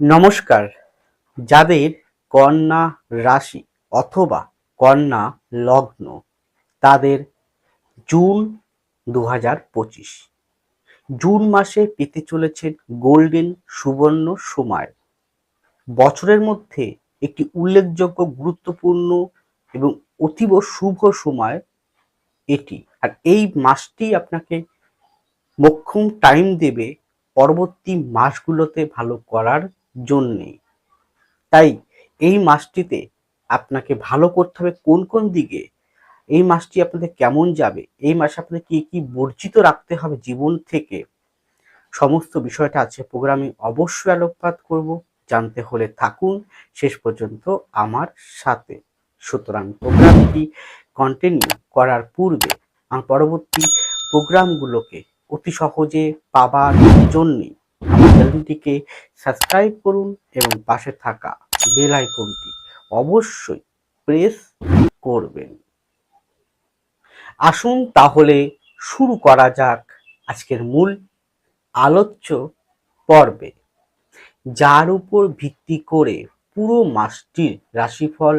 নমস্কার। যাদের কন্যা রাশি অথবা কন্যা লগ্ন, তাদের জুন দু পঁচিশ। জুন মাসে পেতে চলেছেন গোল্ডেন সুবর্ণ সময়। বছরের মধ্যে একটি উল্লেখযোগ্য গুরুত্বপূর্ণ এবং অতীব শুভ সময় এটি। আর এই মাসটি আপনাকে মোক্ষম টাইম দেবে পরবর্তী মাসগুলোতে ভালো করার জন্যে। তাই এই মাসটিতে আপনাকে ভালো করতে হবে কোন কোন দিকে, এই মাসটি আপনাদের কেমন যাবে, এই মাসে আপনাদের কি কি বর্জিত রাখতে হবে জীবন থেকে, সমস্ত বিষয়টা আছে প্রোগ্রামে অবশ্যই আলোকপাত করব। জানতে হলে থাকুন। শেষ পর্যন্ত আমার সাথে। সুতরাং প্রোগ্রামটি কন্টিনিউ করার পূর্বে আমার পরবর্তী প্রোগ্রামগুলোকে অতি সহজে পাবার জন্যে চ্যানেলটিকে সাবস্ক্রাইব করুন এবং পাশে থাকা বেল আইকনটি অবশ্যই প্রেস করবেন। আসুন তাহলে শুরু করা যাক আজকের মূল আলোচ্য পর্বে। যার উপর ভিত্তি করে পুরো মাসটির রাশিফল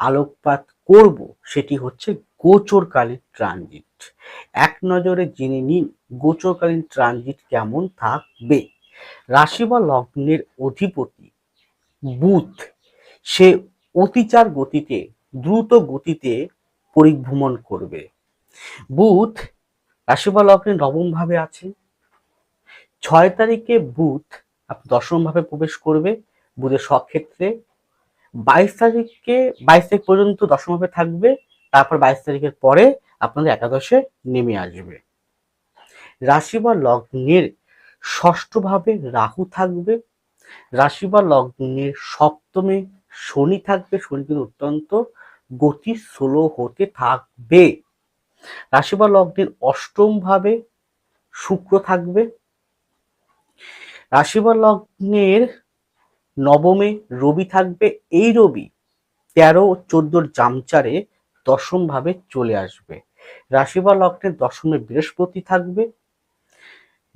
আলোকপাত করব সেটি হচ্ছে গোচরকালীন ট্রানজিট। এক নজরে জেনে নিন গোচরকালীন ট্রানজিট কেমন থাকবে। রাশি বা লগ্নের অধিপতি বুথ সে অতিচার গতিতে, দ্রুত গতিতে পরিভ্রমণ করবে। বুথ রাশি বা লগ্নের নবম ভাবে আছে। ছয় তারিখে বুথ দশম ভাবে প্রবেশ করবে বুধের স্বক্ষেত্রে বাইশ তারিখে, বাইশ তারিখ পর্যন্ত দশম ভাবে থাকবে, তারপর বাইশ তারিখের পরে আপনাদের একাদশে নেমে আসবে। রাশি বা লগ্নের ষষ্ঠভাবে রাহু থাকবে। রাশি বা লগ্নে সপ্তমে শনি থাকবে। শনি কিন্তু অত্যন্ত গতি স্লো হতে থাকবে। রাশি বা লগ্নের অষ্টম ভাবে শুক্র থাকবে। রাশি বা লগ্নের নবমে রবি থাকবে। এই রবি তেরো ও চোদ্দোর জামচারে দশম ভাবে চলে আসবে। রাশি বা লগ্নের দশমে বৃহস্পতি থাকবে।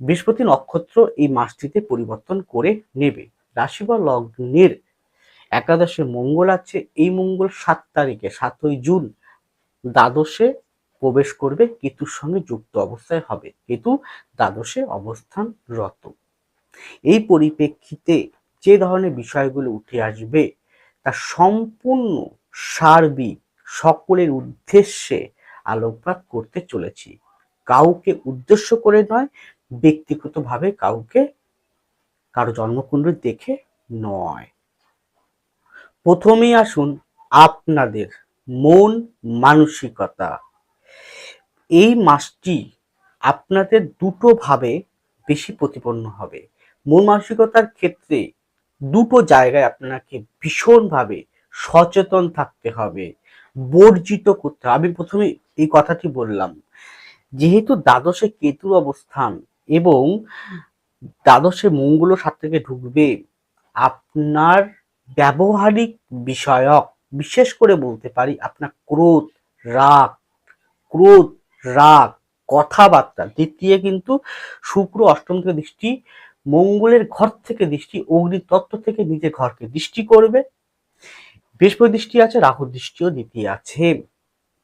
বৃহস্পতি নক্ষত্র এই মাসটিতে পরিবর্তন করে নেবে। রাশি বা লগ্নের একাদশে মঙ্গল আছে, এই মঙ্গল সাত তারিখে, সাতই জুন দ্বাদশে প্রবেশ করবে, কেতুর সঙ্গে যুক্ত অবস্থায় হবে। কেতু দ্বাদশে অবস্থানরত। এই পরিপ্রেক্ষিতে যে ধরনের বিষয়গুলো উঠে আসবে, তা সম্পূর্ণ সার্বিক সকলের উদ্দেশ্যে আলোকপাত করতে চলেছি। কাউকে উদ্দেশ্য করে নয় ব্যক্তিগতভাবে কাউকে, কারও জন্মকুণ্ডলী দেখে নয়। প্রথমেই আসুন আপনাদের মন মানসিকতা। এই মাসটি আপনাদের দুটো ভাবে বেশি প্রতিপন্ন হবে। মন মানসিকতার ক্ষেত্রে দুটো জায়গায় আপনাকে ভীষণভাবে সচেতন থাকতে হবে, বর্জিত করতে হবে। আমি প্রথমে এই কথাটি বললাম, যেহেতু দ্বাদশে কেতুর অবস্থান এবং দ্বাদশে মঙ্গল সাত থেকে ঢুকবে আপনার ব্যবহারিক বিষয়ক, বিশেষ করে বলতে পারি আপনার ক্রোধ, রাগ ক্রোধ, রাগ, কথাবার্তা, দ্বিতীয় কিন্তু শুক্র অষ্টম থেকে দৃষ্টি, মঙ্গলের ঘর থেকে দৃষ্টি অগ্নি তত্ত্ব থেকে নিজের ঘরকে দৃষ্টি করবে। বৃহস্পতি দৃষ্টি আছে রাহুর দৃষ্টিও দ্বিতীয় আছে।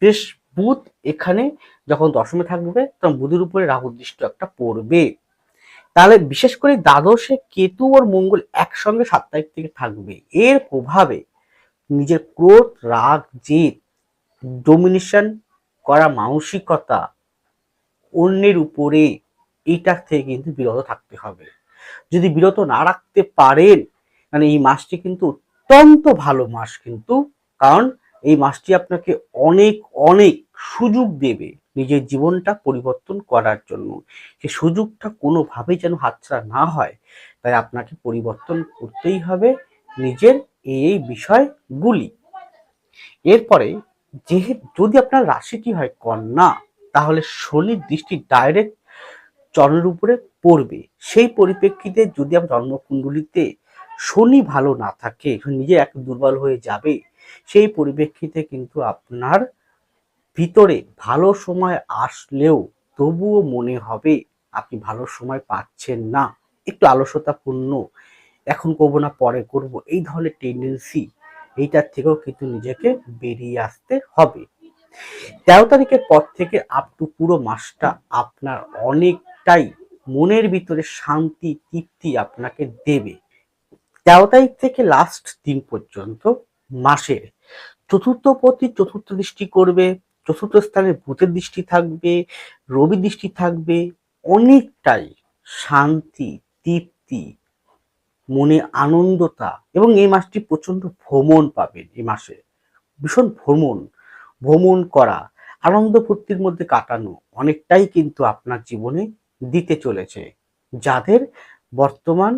বেশ বুধ এখানে যখন দশমে থাকবে, তখন বুধের উপরে রাহুর দৃষ্টি একটা পড়বে। তাহলে বিশেষ করে দ্বাদশে কেতু আর মঙ্গল একসঙ্গে সাত তারিখ থেকে থাকবে। এর প্রভাবে নিজের ক্রোধ, রাগ, জেদ ডোমিনেশন করা মানসিকতা অন্যের উপরে এটার থেকে কিন্তু বিরত থাকতে হবে। যদি বিরত না রাখতে পারেন মানে এই মাসটি কিন্তু অত্যন্ত ভালো মাস কিন্তু, কারণ এই মাসটি আপনাকে অনেক অনেক সুযোগ দেবে নিজের জীবনটা পরিবর্তন করার জন্য। সে সুযোগটা কোনোভাবেই যেন হাতছাড়া না হয়, তাই আপনাকে পরিবর্তন করতেই হবে নিজের এই বিষয়গুলি। এরপরে যেহেতু যদি আপনার রাশিটি হয় কন্যা, তাহলে শনির দৃষ্টি ডাইরেক্ট চরণের উপরে পড়বে। সেই পরিপ্রেক্ষিতে যদি আপনার জন্মকুণ্ডলিতে শনি ভালো না থাকে, নিজে এক দুর্বল হয়ে যাবে সেই পরিপ্রেক্ষিতে কিন্তু আপনার ভিতরে ভালো সময় আসলেও তবুও মনে হবে আপনি ভালো সময় পাচ্ছেন না। একটু আলস্যতাপূর্ণ। এখন করব না, পরে করব। এই ধরনের টেন্ডেন্সি এইটার থেকেও কিন্তু নিজেকে বেরিয়ে আসতে হবে। তেরো তারিখের পর থেকে আপ টু পুরো মাসটা আপনার অনেকটাই মনের ভিতরে শান্তি, তৃপ্তি আপনাকে দেবে। তেরো তারিখ থেকে লাস্ট দিন পর্যন্ত মাসের চতুর্থ পতি চতুর্থ দৃষ্টি করবে, চতুর্থ স্থানে ভূতের দৃষ্টি থাকবে, রবি দৃষ্টি থাকবে, অনেকটাই শান্তি, তৃপ্তি, মনে আনন্দতা এবং এই মাসটি প্রচণ্ড ভ্রমণ পাবেন এই মাসে। ভীষণ ভ্রমণ ভ্রমণ করা, আনন্দ ফুর্তির মধ্যে কাটানো অনেকটাই কিন্তু আপনার জীবনে দিতে চলেছে। যাদের বর্তমান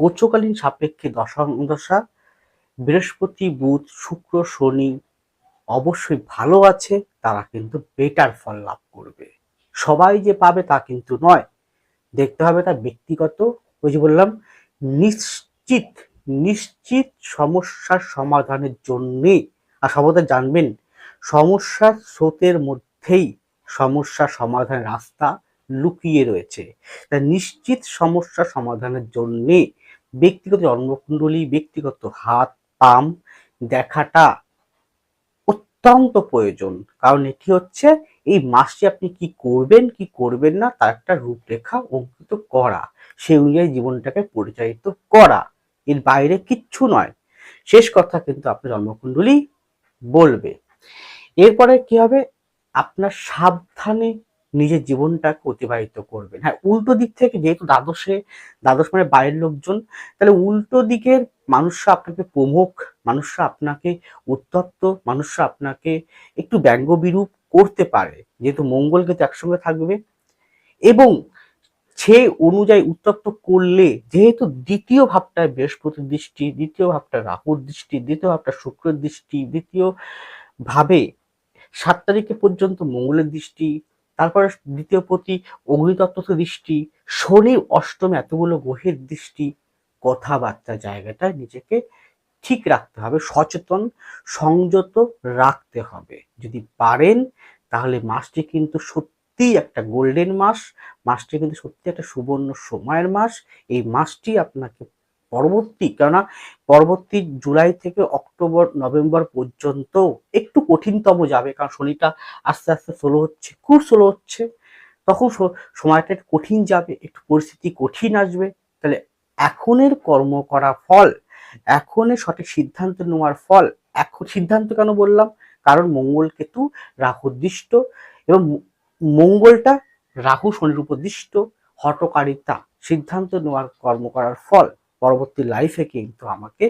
গোচকালীন সাপেক্ষে দশা দশা বৃহস্পতি, বুধ, শুক্র, শনি অবশ্যই ভালো আছে, তারা কিন্তু বেটার ফল লাভ করবে। সবাই যে পাবে তা কিন্তু নয়। দেখতে হবে তার ব্যক্তিগত, ওই যে বললাম, নিশ্চিত নিশ্চিত সমস্যার সমাধানের জন্যে। আর সর্বদা জানবেন, সমস্যার স্রোতের মধ্যেই সমস্যা সমাধানের রাস্তা লুকিয়ে রয়েছে। তাই নিশ্চিত সমস্যা সমাধানের জন্যে ব্যক্তিগত জন্মকুণ্ডলী, ব্যক্তিগত হাত পাম দেখাটা অত্যন্ত প্রয়োজন। কারণ এটি হচ্ছে এই মাসটি আপনি কি করবেন কি করবেন না, তার একটা রূপরেখা অঙ্কিত করা। সেই অনুযায়ী জীবনটাকে পরিচালিত করা। এর বাইরে কিচ্ছু নয়। শেষ কথা কিন্তু আপনার জন্মকুণ্ডলী বলবে। এরপরে কি হবে? আপনার সাবধানে নিজের জীবনটাকে অতিবাহিত করবেন। হ্যাঁ উল্টো দিক থেকে যেহেতু দ্বাদশে, দ্বাদশ মানে বাইরের লোকজন, তাহলে উল্টো দিকের মানুষরা আপনাকে প্রমুখ, মানুষরা আপনাকে উত্তপ্ত, মানুষরা আপনাকে একটু ব্যঙ্গ বিরূপ করতে পারে। যেহেতু মঙ্গল কিন্তু একসঙ্গে থাকবে এবং সে অনুযায়ী উত্তপ্ত করলে যেহেতু দ্বিতীয় ভাবটায় বৃহস্পতির দৃষ্টি, দ্বিতীয় ভাবটা রাহুর দৃষ্টি, দ্বিতীয় ভাবটা শুক্রের দৃষ্টি, দ্বিতীয় ভাবে সাত তারিখে পর্যন্ত মঙ্গলের দৃষ্টি তারপরে দ্বিতীয় প্রতি অগ্নিতত্ত্ব দৃষ্টি, শনি অষ্টমে এতগুলো গ্রহের দৃষ্টি, কথাবার্তা জায়গাটায় নিজেকে ঠিক রাখতে হবে, সচেতন, সংযত রাখতে হবে। যদি পারেন, তাহলে মাসটি কিন্তু সত্যিই একটা গোল্ডেন মাস, মাসটি কিন্তু সত্যি একটা সুবর্ণ সময়ের মাস। এই মাসটি আপনাকে পরবর্তী, কেননা পরবর্তী জুলাই থেকে অক্টোবর, নভেম্বর পর্যন্ত একটু কঠিনতম যাবে, কারণ শনিটা আস্তে আস্তে স্লো হচ্ছে, খুব স্লো হচ্ছে। তখন সময়টা একটু কঠিন যাবে, একটু পরিস্থিতি কঠিন আসবে। তাহলে এখনের কর্ম করা ফল, এখনের সঠিক সিদ্ধান্ত নেওয়ার ফল, এখন সিদ্ধান্ত কেন বললাম? কারণ মঙ্গল কেতু রাহুদৃষ্ট এবং মঙ্গলটা রাহু শনির উপর দৃষ্ট হটকারিতা সিদ্ধান্ত নেওয়ার, কর্ম করার ফল। পরবর্তী লাইফে কিন্তু আমাকে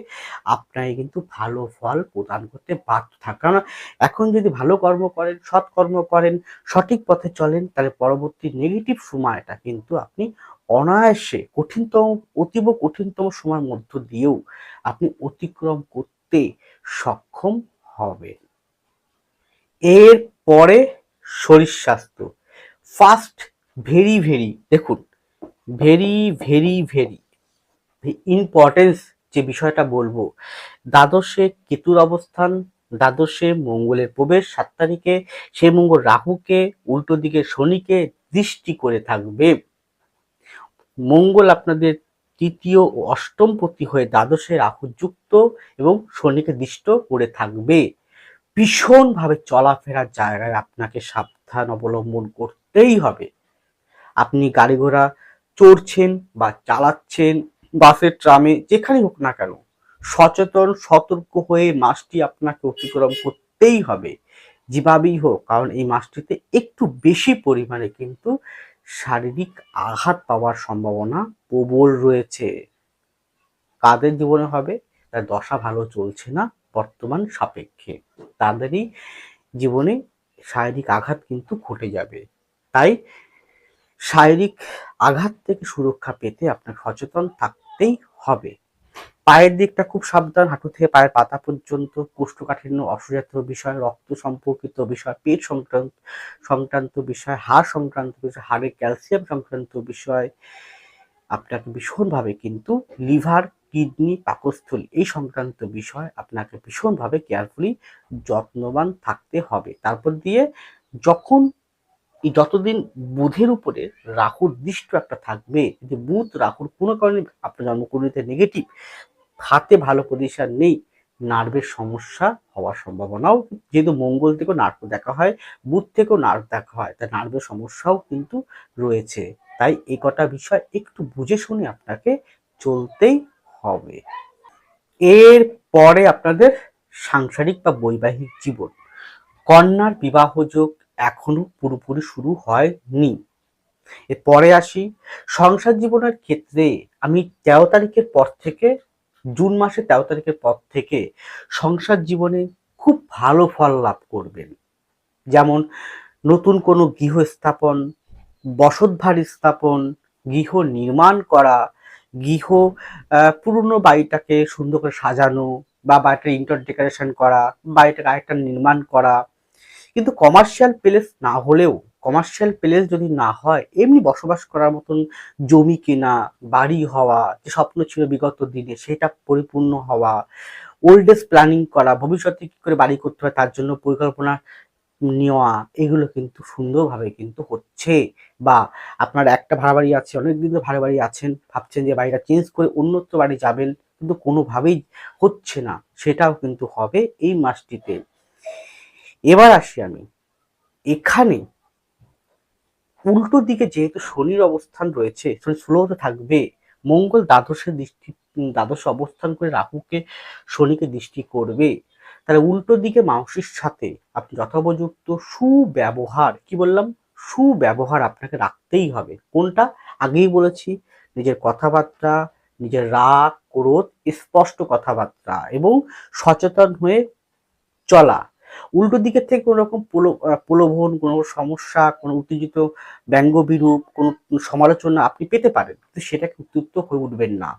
আপনাকে কিন্তু ভালো ফল প্রদান করতে বাধ্য থাকে। কারণ এখন যদি ভালো কর্ম করেন, সৎ কর্ম করেন, সঠিক পথে চলেন, তাহলে পরবর্তী নেগেটিভ সময়টা কিন্তু আপনি অনায়াসে কঠিনতম, অতীব কঠিনতম সময়ের মধ্য দিয়েও আপনি অতিক্রম করতে সক্ষম হবে এর পরে শরীর স্বাস্থ্য। ফার্স্ট ভেরি ভেরি দেখুন ভেরি ভেরি ভেরি ইম্পর্টেন্স যে বিষয়টা বলব, দ্বাদশে কেতুর অবস্থান, দ্বাদশে মঙ্গলের প্রবেশ, সাত তারিখে সে মঙ্গল রাহুকে, উল্টো দিকে শনিকে দৃষ্টি করে থাকবে। মঙ্গল আপনাদের তৃতীয় ও অষ্টম পতি হয়ে দ্বাদশে রাহু যুক্ত এবং শনিকে দৃষ্ট করে থাকবে। ভীষণভাবে চলাফেরার জায়গায় আপনাকে সাবধান অবলম্বন করতেই হবে। আপনি গাড়ি ঘোড়া চড়ছেন বা চালাচ্ছেন বাসে ট্রামে যেখানে হোক না কেন সচেতন, সতর্ক হয়ে মাসটি আপনাকে অতিক্রম করতেই হবে। যেভাবেই হোক, কারণ এই মাসটিতে একটু বেশি পরিমাণে কিন্তু শারীরিক আঘাত পাওয়ার সম্ভাবনা প্রবল রয়েছে। কাদের জীবনে হবে? তার দশা ভালো চলছে না বর্তমান সাপেক্ষে। তাদেরই জীবনে শারীরিক আঘাত কিন্তু ঘটে যাবে। তাই শারীরিক আঘাত থেকে সুরক্ষা পেতে আপনার সচেতন থাকতেই হবে। পায়ের দিকটা খুব সাবধান, হাঁটু থেকে পায়ের পাতা পর্যন্ত, কোষ্ঠকাঠিন্য, অসুজাত বিষয়, রক্ত সম্পর্কিত বিষয়, পেট সংক্রান্ত সংক্রান্ত বিষয়, হাড় সংক্রান্ত বিষয় হাড়ের ক্যালসিয়াম সংক্রান্ত বিষয়, আপনাকে ভীষণভাবে কিন্তু লিভার, কিডনি, পাকস্থলী এই সংক্রান্ত বিষয় আপনাকে ভীষণভাবে কেয়ারফুলি যত্নবান থাকতে হবে। তারপর দিয়ে যখন এই যতদিন বুধের উপরে রাহুর দৃষ্ট একটা থাকবে, যদি বুধ রাহুর কোনো কারণে আপনার জন্মকুণ্ডলিতে নেগেটিভ হাতে ভালো পজিশন নেই। নার্ভের সমস্যা হওয়ার সম্ভাবনাও যেহেতু মঙ্গল থেকেও নার্ভ দেখা হয়, বুধ থেকেও নার্ভ দেখা হয়, তাই নার্ভের সমস্যাও কিন্তু রয়েছে। তাই এই কটা বিষয় একটু বুঝে শুনে আপনাকে চলতেই হবে। এর পরে আপনাদের সাংসারিক বা বৈবাহিক জীবন। কন্যার বিবাহযোগ এখনও পুরোপুরি শুরু হয়নি। এরপরে আসি, সংসার জীবনের ক্ষেত্রে আমি তেরো তারিখের পর থেকে, জুন মাসে তেরো তারিখের পর থেকে সংসার জীবনে খুব ভালো ফল লাভ করবেন। যেমন নতুন কোনো গৃহ স্থাপন, বসতভারী স্থাপন, গৃহ নির্মাণ করা, গৃহ পুরনো বাড়িটাকে সুন্দর করে সাজানো বা বাড়িটা ইন্টার ডেকোরেশন করা বাড়িটাকে আরেকটা নির্মাণ করা কিন্তু কমার্শিয়াল প্লেস না হলেও কমার্শিয়াল প্লেস যদি না হয়, এমনি বসবাস করার মতন জমি কেনা, বাড়ি হওয়া, যে স্বপ্ন ছিল বিগত দিনে, সেটা পরিপূর্ণ হওয়া ওল্ড এজ প্ল্যানিং করা, ভবিষ্যতে কী করে বাড়ি করতে হয় তার জন্য পরিকল্পনা নেওয়া, এগুলো কিন্তু সুন্দরভাবে কিন্তু হচ্ছে। বা আপনার একটা ভাড়া বাড়ি আছে অনেক দিন ভাড়া বাড়ি আছেন, ভাবছেন যে বাড়িটা চেঞ্জ করে অন্যত্র বাড়ি যাবেন, কিন্তু কোনোভাবেই হচ্ছে না, সেটাও কিন্তু হবে এই মাসটিতে। এবার আসি আমি। এখানে উল্টো দিকে যেহেতু শনির অবস্থান রয়েছে, শনি স্লোতে থাকবে, মঙ্গল দ্বাদশে দৃষ্টি দ্বাদশে অবস্থান করে রাহুকে শনিকে দৃষ্টি করবে। তাহলে উল্টো দিকে মানুষের সাথে আপনি যথোপযুক্ত সুব্যবহার, কি বললাম? সুব্যবহার আপনাকে রাখতেই হবে। কোনটা? আগেই বলেছি, নিজের কথাবার্তা, নিজের রাগ, ক্রোধ, স্পষ্ট কথাবার্তা এবং সচেতন হয়ে চলা। উল্টো দিকের থেকে কোনো রকম প্রলোভন, কোনো সমস্যা, কোনো উত্তেজিত ব্যঙ্গ বিরূপ, কোনো সমালোচনা আপনি পেতে পারেন, কিন্তু সেটাকে উত্তপ্ত হয়ে উঠবেন না।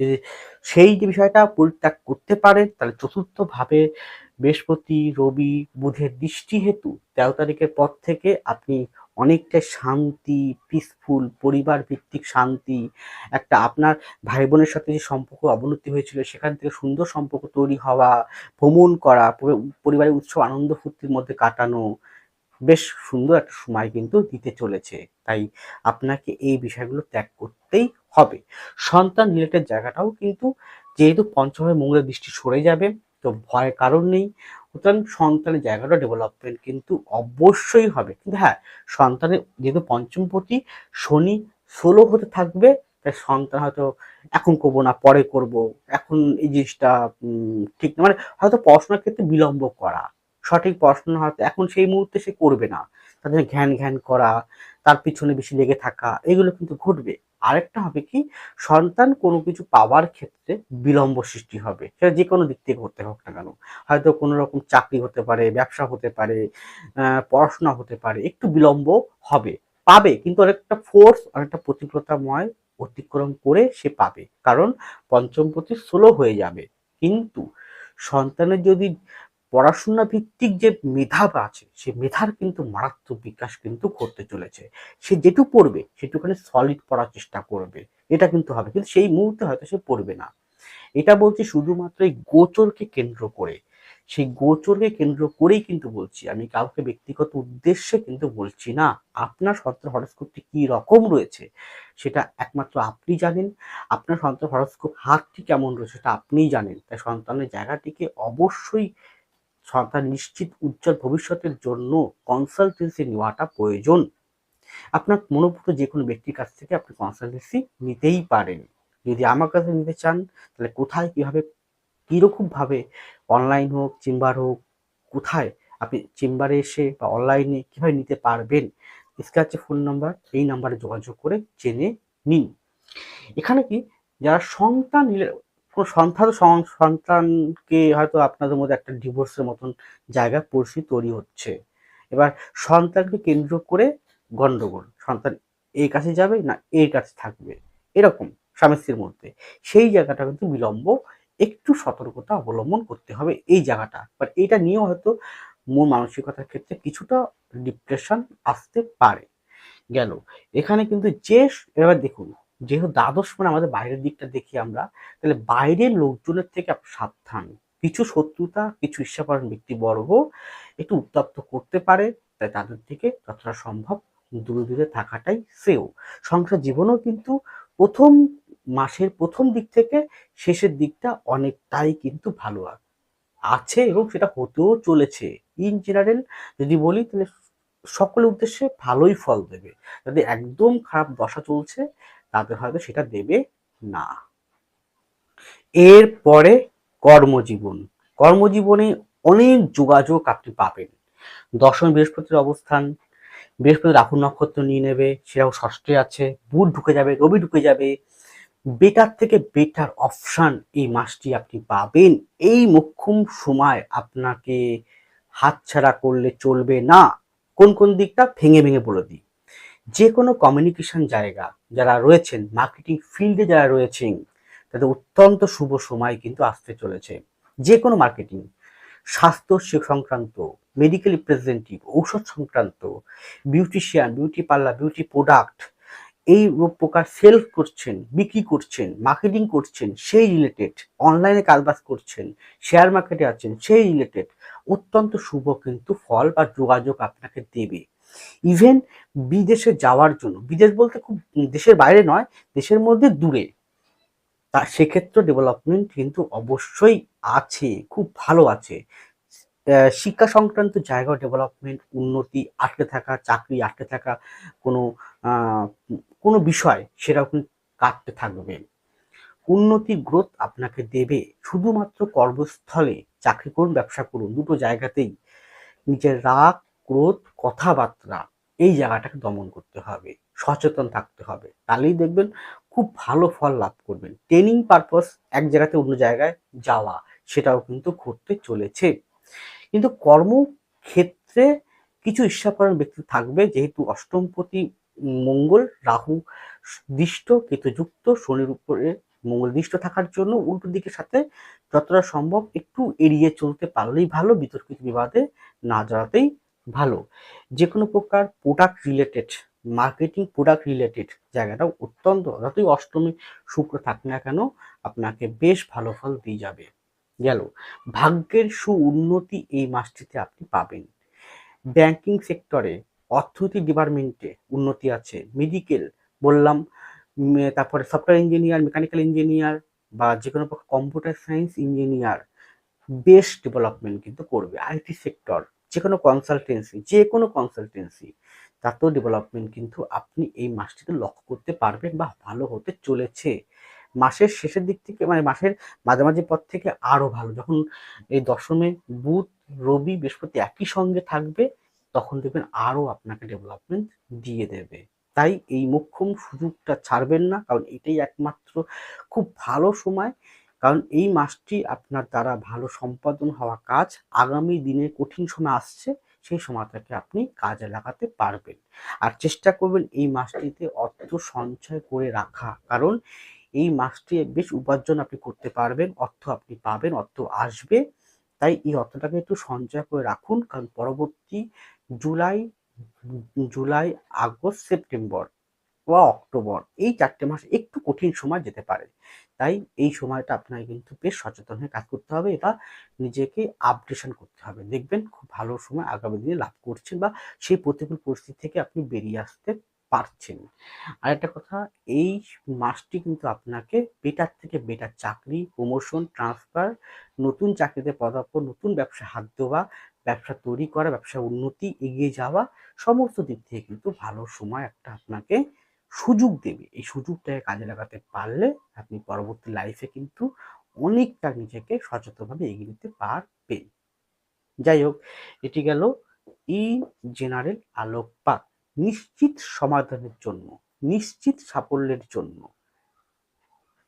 যদি সেই যে বিষয়টা পরিত্যাগ করতে পারেন, তাহলে চতুর্থভাবে বৃহস্পতি, রবি, বুধের দৃষ্টি হেতু তেরো তারিখের পর থেকে আপনি অনেকটা শান্তি পিসফুল পরিবার ভিত্তিক শান্তি, একটা আপনার ভাই বোনের সাথে যে সম্পর্ক অবনতি হয়েছিল, সেখান থেকে সুন্দর সম্পর্ক তৈরি হওয়া, ভ্রমণ করা পরিবারের উৎসব আনন্দ ফুর্তির মধ্যে কাটানো, বেশ সুন্দর একটা সময় কিন্তু দিতে চলেছে। তাই আপনাকে এই বিষয়গুলো ত্যাগ করতেই হবে। সন্তান রিলেটেড জায়গাটাও কিন্তু যেহেতু পঞ্চমের মঙ্গলের দৃষ্টি সরে যাবে, তো ভয়ের কারণ নেই। সুতরাং সন্তানের জায়গাটা ডেভেলপমেন্ট কিন্তু অবশ্যই হবে। কিন্তু হ্যাঁ সন্তানের যেহেতু পঞ্চম প্রতি শনি ষোলো হতে থাকবে, তাই সন্তান হয়তো এখন করব না, পরে করব, এখন এই জিনিসটা ঠিক না। মানে হয়তো পড়াশোনার ক্ষেত্রে বিলম্ব করা, সঠিক পড়াশোনা হয়তো এখন সেই মুহূর্তে সে করবে না। তাদের ঘ্যান ঘ্যান করা, তার পিছনে বেশি লেগে থাকা, এগুলো কিন্তু ঘটবে। আরেকটা হবে কি, সন্তান কোনো কিছু পাওয়ার ক্ষেত্রে বিলম্ব সৃষ্টি হবে। সেটা যে কোনো দিক থেকে করতে হোক না কেন। হয়তো কোনো রকম চাকরি হতে পারে, ব্যবসা হতে পারে পড়াশোনা হতে পারে, একটু বিলম্ব হবে। পাবে, কিন্তু অনেকটা ফোর্স অনেকটা প্রতিকূলতাময় অতিক্রম করে সে পাবে। কারণ পঞ্চমপতি স্লো হয়ে যাবে। কিন্তু সন্তানের যদি পড়াশোনা ভিত্তিক যে মেধা আছে, সে মেধার কিন্তু মারাত্মক বিকাশ কিন্তু করতে চলেছে। সে যেটুকু পড়বে, সেটুখানি সলিড পড়ার চেষ্টা করবে। এটা কিন্তু হবে। কিন্তু সেই মুহূর্তে হয়তো সে পড়বে না। এটা বলছি শুধুমাত্র এই গোচরকে কেন্দ্র করে। সেই গোচরকে কেন্দ্র করেই কিন্তু বলছি, আমি কাউকে ব্যক্তিগত উদ্দেশ্যে কিন্তু বলছি না। আপনার সন্তান হরস্কোপটি কি রকম রয়েছে, সেটা একমাত্র আপনি জানেন। আপনার সন্তান হরস্কোপ হাতটি কেমন রয়েছে, সেটা আপনিই জানেন। তাই সন্তানের জায়গাটিকে অবশ্যই সন্তান নিশ্চিত উজ্জ্বল ভবিষ্যতের জন্য কনসালটেন্সি নেওয়াটা প্রয়োজন। আপনার মনোভূত যে কোনো ব্যক্তির কাছ থেকে আপনি কনসালটেন্সি নিতেই পারেন। যদি আমার কাছে নিতে চান, তাহলে কোথায়, কীভাবে, কীরকমভাবে অনলাইন হোক চেম্বার হোক, কোথায় আপনি চেম্বারে এসে বা অনলাইনে কীভাবে নিতে পারবেন স্ক্র্যাচে ফোন নাম্বার এই নাম্বারে যোগাযোগ করে জেনে নিন। এখানে কি, যারা সন্তান সন্তান সন্তানকে হয়তো আপনাদের মধ্যে একটা ডিভোর্সের মতন জায়গা পরিস্থিতি তৈরি হচ্ছে। এবার সন্তানকে কেন্দ্র করে গন্ডগোল। সন্তান এই কাছে যাবে না এর কাছে থাকবে। এরকম স্বামী স্ত্রীর মধ্যে। সেই জায়গাটা কিন্তু বিলম্ব, একটু সতর্কতা অবলম্বন করতে হবে এই জায়গাটা। বাট এইটা নিয়েও হয়তো মূল মানসিকতার ক্ষেত্রে কিছুটা ডিপ্রেশন আসতে পারে। গেল। এখানে কিন্তু যে, এবার দেখুন যেহেতু দ্বাদশ মানে আমাদের বাইরের দিকটা দেখি আমরা, তাহলে বাইরের লোকজনের থেকে সাবধান। কিছু শত্রুতা, কিছু ঈর্ষাপরণ ব্যক্তিবর্গ একটু উত্তপ্ত করতে পারে, তাই তাদের থেকে যতটা সম্ভব দূরে দূরে থাকাটাই সেও সংসার জীবনও কিন্তু প্রথম মাসের প্রথম দিক থেকে শেষের দিকটা অনেকটাই কিন্তু ভালো আছে এবং সেটা হতেও চলেছে। ইন জেনারেল যদি বলি, তাহলে সকলের উদ্দেশ্যে ভালোই ফল দেবে। যদি একদম খারাপ দশা চলছে তাদের হয়তো সেটা দেবে না। এরপরে কর্মজীবন। কর্মজীবনে অনেক যোগাযোগ আপনি পাবেন। দশম বৃহস্পতির অবস্থান। বৃহস্পতি রাহু নক্ষত্র নিয়ে নেবে সেটাও ষষ্ঠে আছে, বুধ ঢুকে যাবে, রবি ঢুকে যাবে। বেটার থেকে বেটার অপশান এই মাসটি আপনি পাবেন। এই মোক্ষম সময় আপনাকে হাতছাড়া করলে চলবে না। কোন কোন দিকটা? ভেঙে ভেঙে বলে দিই। যে কোনো কমিউনিকেশন জায়গা যারা রয়েছেন মার্কেটিং ফিল্ডে যারা রয়েছেন, তাদের অত্যন্ত শুভ সময় কিন্তু আসতে চলেছে। যে কোনো মার্কেটিং স্বাস্থ্য সংক্রান্ত মেডিকেল রিপ্রেজেন্টেটিভ ঔষধ সংক্রান্ত beautician beauty parlour beauty product এই প্রকার সেল করছেন, বিক্রি করছেন মার্কেটিং করছেন, সেই রিলেটেড অনলাইনে কাজবাজ করছেন শেয়ার মার্কেটে আছেন, সেই রিলেটেড অত্যন্ত শুভ কিন্তু ফল বা যোগাযোগ আপনাকে দেবে। ইভেন বিদেশে যাওয়ার জন্য, বিদেশ বলতে খুব দেশের বাইরে নয়, দেশের মধ্যে দূরে। তা সেক্ষেত্রে ডেভেলপমেন্ট কিন্তু অবশ্যই আছে, খুব ভালো আছে। শিক্ষা সংক্রান্ত জায়গা ডেভেলপমেন্ট উন্নতি, আটকে থাকা, চাকরি আটকে থাকা, কোনো কোনো বিষয় সেটাও কিন্তু কাটতে থাকবে। উন্নতি গ্রোথ আপনাকে দেবে শুধুমাত্র কর্মস্থলে। চাকরি করুন, ব্যবসা করুন, দুটো জায়গাতেই। নিজের রাগ ক্রোধ, কথাবার্তা এই জায়গাটাকে দমন করতে হবে, সচেতন থাকতে হবে। তাহলেই দেখবেন খুব ভালো ফল লাভ করবেন। ট্রেনিং পারপাস এক জায়গাতে অন্য জায়গায় যাওয়া, সেটাও কিন্তু ঘটতে চলেছে। কিন্তু কর্মক্ষেত্রে কিছু ঈর্ষাপরায়ণ ব্যক্তি থাকবে, যেহেতু অষ্টমপতি মঙ্গল, রাহু দৃষ্ট, কেতুযুক্ত, শনির উপরে মঙ্গল দৃষ্ট থাকার জন্য উল্টো দিকের সাথে যতটা সম্ভব একটু এড়িয়ে চলতে পারলেই ভালো, বিতর্কিত বিবাদে না জড়াতেই ভালো। যে কোনো প্রকার product related marketing product related জায়গাটা অত্যন্ত, যতই অষ্টমী, শুক্র থাক না কেন, আপনাকে বেশ ভালো ফল দিয়ে যাবে। গেল। ভাগ্যের সু উন্নতি এই মাসটিতে আপনি পাবেন। ব্যাংকিং সেক্টরে অর্থনীতি ডিপার্টমেন্টে উন্নতি আছে। মেডিকেল বললাম তারপরে সফটওয়্যার ইঞ্জিনিয়ার মেকানিক্যাল ইঞ্জিনিয়ার বা যে কোনো কম্পিউটার সায়েন্স ইঞ্জিনিয়ার বেশ ডেভেলপমেন্ট কিন্তু করবে। আইটি সেক্টর যে কোনো কনসালটেন্সি যে কোনো কনসালটেন্সি তাতেও ডেভেলপমেন্ট কিন্তু আপনি এই মাসটিতে লক্ষ্য করতে পারবেন বা ভালো হতে চলেছে। মাসের শেষের দিক থেকে মানে মাসের মাঝামাঝি পর থেকে আরও ভালো। যখন এই দশমে বুধ, রবি, বৃহস্পতি একই সঙ্গে থাকবে, তখন দেখবেন আরও আপনাকে ডেভেলপমেন্ট দিয়ে দেবে। তাই এই মোক্ষম সুযোগটা ছাড়বেন না, কারণ এটাই একমাত্র খুব ভালো সময়। কারণ এই মাসটি আপনার দ্বারা ভালো সম্পাদন হওয়া কাজ আগামী দিনে কঠিন সময় আসছে, সেই সময়টাকে আপনি কাজে লাগাতে পারবেন। আর চেষ্টা করবেন এই মাসটিতে অর্থ সঞ্চয় করে রাখা। কারণ এই মাসটি বেশ উপার্জন আপনি করতে পারবেন, অর্থ আপনি পাবেন, অর্থ আসবে। তাই এই অর্থটাকে একটু সঞ্চয় করে রাখুন। কারণ পরবর্তী জুলাই জুলাই, আগস্ট, সেপ্টেম্বর বা অক্টোবর, এই চারটে মাস একটু কঠিন সময় যেতে পারে। তাই এই সময়টা আপনাকে কিন্তু বেশ সচেতন হয়ে কাজ করতে হবে এটা নিজেকে আপডেশন করতে হবে। দেখবেন খুব ভালো সময় আগামী দিনে লাভ করছেন বা সেই প্রতিকূল পরিস্থিতি থেকে আপনি বেরিয়ে আসতে পারছেন। আর একটা কথা, এই মাসটি কিন্তু আপনাকে বেটার থেকে বেটার চাকরি প্রমোশন ট্রান্সফার নতুন চাকরিতে পদার্পণ, নতুন ব্যবসা হাত দেওয়া, ব্যবসা তৈরি করা ব্যবসা উন্নতি, এগিয়ে যাওয়া, সমস্ত দিক থেকে কিন্তু ভালো সময় একটা আপনাকে সুযোগ দেবে। এই সুযোগটাকে কাজে লাগাতে পারলে আপনি পরবর্তী লাইফে কিন্তু অনেকটা নিজেকে সচেতনভাবে এগিয়ে নিতে পারবেন। যাই হোক, এটি গেল ই জেনারেল আলোকপাত। নিশ্চিত সমাধানের জন্য, নিশ্চিত সাফল্যের জন্য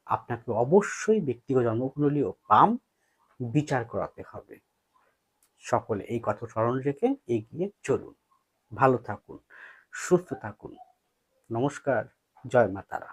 আপনাকে অবশ্যই ব্যক্তিগত জন্মকুণ্ডলী ও পাম বিচার করাতে হবে। সকলে এই কথা স্মরণ রেখে এগিয়ে চলুন। ভালো থাকুন, সুস্থ থাকুন। নমস্কার জয় মাতারা